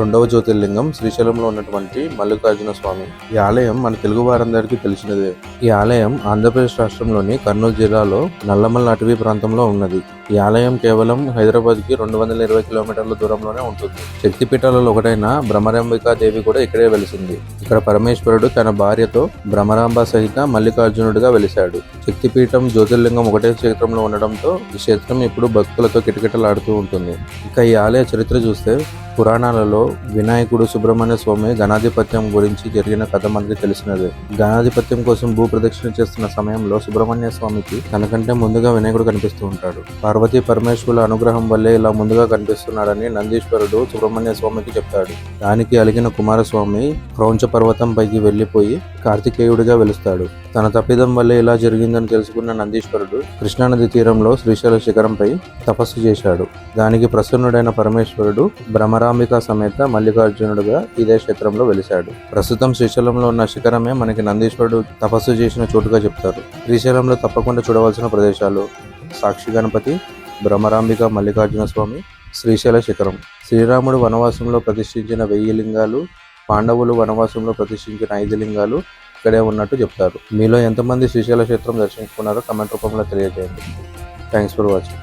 రెండవ జ్యోతిర్లింగం శ్రీశైలంలో ఉన్నటువంటి మల్లికార్జున స్వామి. ఈ ఆలయం మన తెలుగు వారందరికీ తెలిసినదే. ఈ ఆలయం ఆంధ్రప్రదేశ్ రాష్ట్రంలోని కర్నూలు జిల్లాలో నల్లమల్ల అటవీ ప్రాంతంలో ఉన్నది. ఈ ఆలయం కేవలం హైదరాబాద్కి రెండు వందల ఇరవై కిలోమీటర్ల దూరంలోనే ఉంటుంది. శక్తిపీఠాలలో ఒకటైన బ్రహ్మరంబికా దేవి కూడా ఇక్కడే వెలిసింది. ఇక్కడ పరమేశ్వరుడు తన భార్యతో భ్రమరాంబ సహిత మల్లికార్జునుడిగా వెలిశాడు. శక్తిపీఠం జ్యోతిర్లింగం ఒకటే క్షేత్రంలో ఉండడంతో ఈ క్షేత్రం ఇప్పుడు భక్తులతో కిటకిటలాడుతూ ఉంటుంది. ఇక ఈ ఆలయ చరిత్ర చూస్తే పురాణాలలో వినాయకుడు సుబ్రహ్మణ్య స్వామి గణాధిపత్యం గురించి జరిగిన కథ మనకి తెలిసినదే. గణాధిపత్యం కోసం భూ ప్రదక్షిణ చేస్తున్న సమయంలో సుబ్రహ్మణ్య స్వామికి తనకంటే ముందుగా వినాయకుడు కనిపిస్తూ ఉంటాడు. పార్వతీ పరమేశ్వరుల అనుగ్రహం వల్లే ఇలా ముందుగా కనిపిస్తున్నాడని నందీశ్వరుడు సుబ్రహ్మణ్య స్వామికి చెప్తాడు. దానికి అలిగిన కుమారస్వామి క్రౌంచ పర్వతం పైకి కార్తికేయుడిగా వెలుస్తాడు. తన తప్పిదం వల్లే ఇలా జరిగిందని తెలుసుకున్న నందీశ్వరుడు కృష్ణానది తీరంలో శ్రీశైల శిఖరంపై తపస్సు చేశాడు. దానికి ప్రసన్నుడైన పరమేశ్వరుడు భ్రమరాంబిక సమేత మల్లికార్జునుడుగా ఇదే క్షేత్రంలో వెలిశాడు. ప్రస్తుతం శ్రీశైలంలో ఉన్న శిఖరమే మనకి నందీశ్వరుడు తపస్సు చేసిన చోటుగా చెప్తారు. శ్రీశైలంలో తప్పకుండా చూడవలసిన ప్రదేశాలు సాక్షి గణపతి భ్రమరాంబిక మల్లికార్జున స్వామి శ్రీశైల శిఖరం. శ్రీరాముడు వనవాసంలో ప్రతిష్ఠించిన వెయ్యి లింగాలు పాండవులు వనవాసంలో ప్రతిష్ఠించిన ఐదు లింగాలు ఇక్కడే ఉన్నట్టు చెప్తారు. మీలో ఎంతమంది శ్రీశైల క్షేత్రం దర్శించుకున్నారో కమెంట్ రూపంలో తెలియజేయండి. Thanks for watching